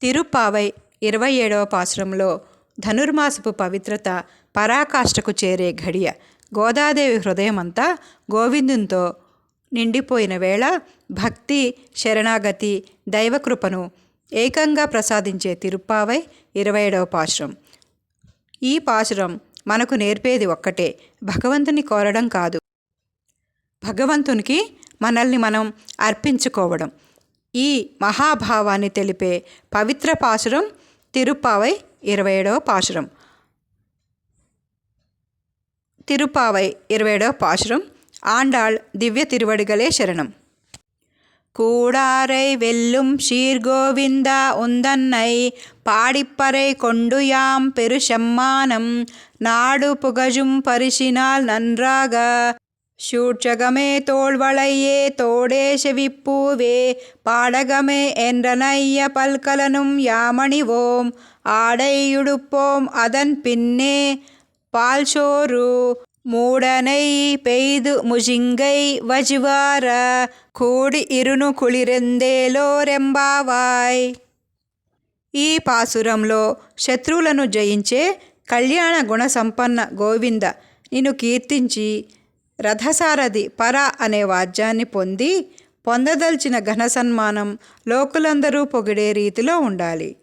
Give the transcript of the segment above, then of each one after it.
తిరుపావై ఇరవై ఏడవ పాసురంలో ధనుర్మాసపు పవిత్రత పరాకాష్ఠకు చేరే ఘడియ. గోదాదేవి హృదయమంతా గోవిందునితో నిండిపోయిన వేళ భక్తి శరణాగతి దైవకృపను ఏకంగా ప్రసాదించే తిరుప్పావై ఇరవై ఏడవ పాశురం. ఈ పాశురం మనకు నేర్పేది ఒక్కటే భగవంతుని కోరడం కాదు. భగవంతునికి మనల్ని మనం అర్పించుకోవడం. ఈ మహాభావాన్ని తెలిపే పవిత్ర పాసురం తిరుప్పావై ఇరవై ఏడవ పాసురం తిరుప్పావై ఇరవై ఏడవ పాసురం ఆండాళ్ దివ్య తిరువడిగలే శరణం கூடாரை வெல்லும் சீர்கோவிந்தா உந்தன்னை பாடிப்பறை கொண்டு யாம் பெருசெம்மானம் நாடு புகழும் பரிசினால் நன்றாக சூட்சகமே தோள்வளையே தோடே செவிப்பூவே பாடகமே என்றனைய பல்கலனும் யாமணிவோம் ஆடையுடுப்போம் அதன் பின்னே பால்சோறு మూడనై పెయిదు ముజింగై వజివార కూడి ఇరును కుళిరెందేలో రెంబావాయ్ ఈ పాసురంలో శత్రువులను జయించే కళ్యాణ గుణ సంపన్న గోవింద నిన్ను కీర్తించి రథసారథి పర అనే వాద్యాన్ని పొంది పొందదల్చిన ఘన సన్మానం లోకులందరూ పొగిడే రీతిలో ఉండాలి.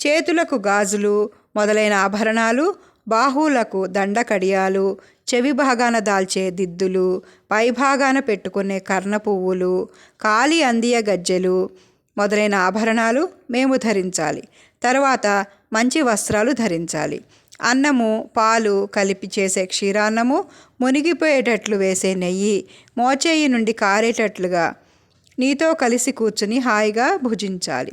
చేతులకు గాజులు మొదలైన ఆభరణాలు బాహువులకు దండ కడియాలు చెవి భాగాన దాల్చే దిద్దులు పైభాగాన పెట్టుకునే కర్ణ పువ్వులు కాలి అందియ గజ్జెలు మొదలైన ఆభరణాలు మేము ధరించాలి. తర్వాత మంచి వస్త్రాలు ధరించాలి. అన్నము పాలు కలిపి చేసే క్షీరాన్నము మునిగిపోయేటట్లు వేసే నెయ్యి మోచేయి నుండి కారేటట్లుగా నీతో కలిసి కూర్చుని హాయిగా భుజించాలి.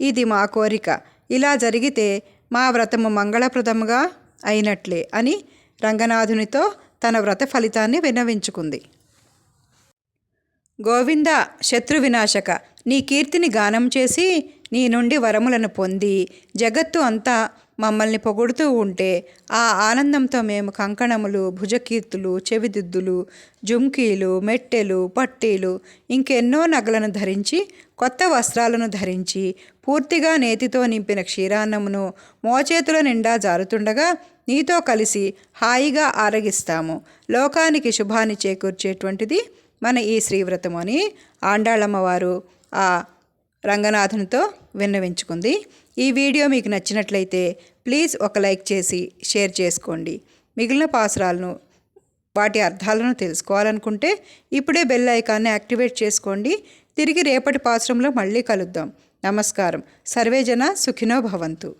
ఇది మా కోరిక. ఇలా జరిగితే మా వ్రతము మంగళప్రదముగా అయినట్లే అని రంగనాథునితో తన వ్రత ఫలితాన్ని విన్నవించుకుంది. గోవింద శత్రు వినాశక నీ కీర్తిని గానం చేసి నీ నుండి వరములను పొంది జగత్తు అంతా మమ్మల్ని పొగుడుతూ ఉంటే ఆ ఆనందంతో మేము కంకణములు భుజకీర్తులు చెవిదిద్దులు జుంకీలు మెట్టెలు పట్టీలు ఇంకెన్నో నగలను ధరించి కొత్త వస్త్రాలను ధరించి పూర్తిగా నేతితో నింపిన క్షీరాన్నమును మోచేతుల నిండా జారుతుండగా నీతో కలిసి హాయిగా ఆరగిస్తాము. లోకానికి శుభాన్ని చేకూర్చేటువంటిది మన ఈ శ్రీవ్రతము అని ఆండాళమ్మవారు ఆ రంగనాథునితో విన్నవించుకుంది. ఈ వీడియో మీకు నచ్చినట్లయితే ప్లీజ్ ఒక లైక్ చేసి షేర్ చేసుకోండి. మిగిలిన పాసురాలను వాటి అర్థాలను తెలుసుకోవాలనుకుంటే ఇప్పుడే బెల్ ఐకాన్ని యాక్టివేట్ చేసుకోండి. తిరిగి రేపటి పాసురంలో మళ్ళీ కలుద్దాం. నమస్కారం. సర్వేజన సుఖినో భవంతు.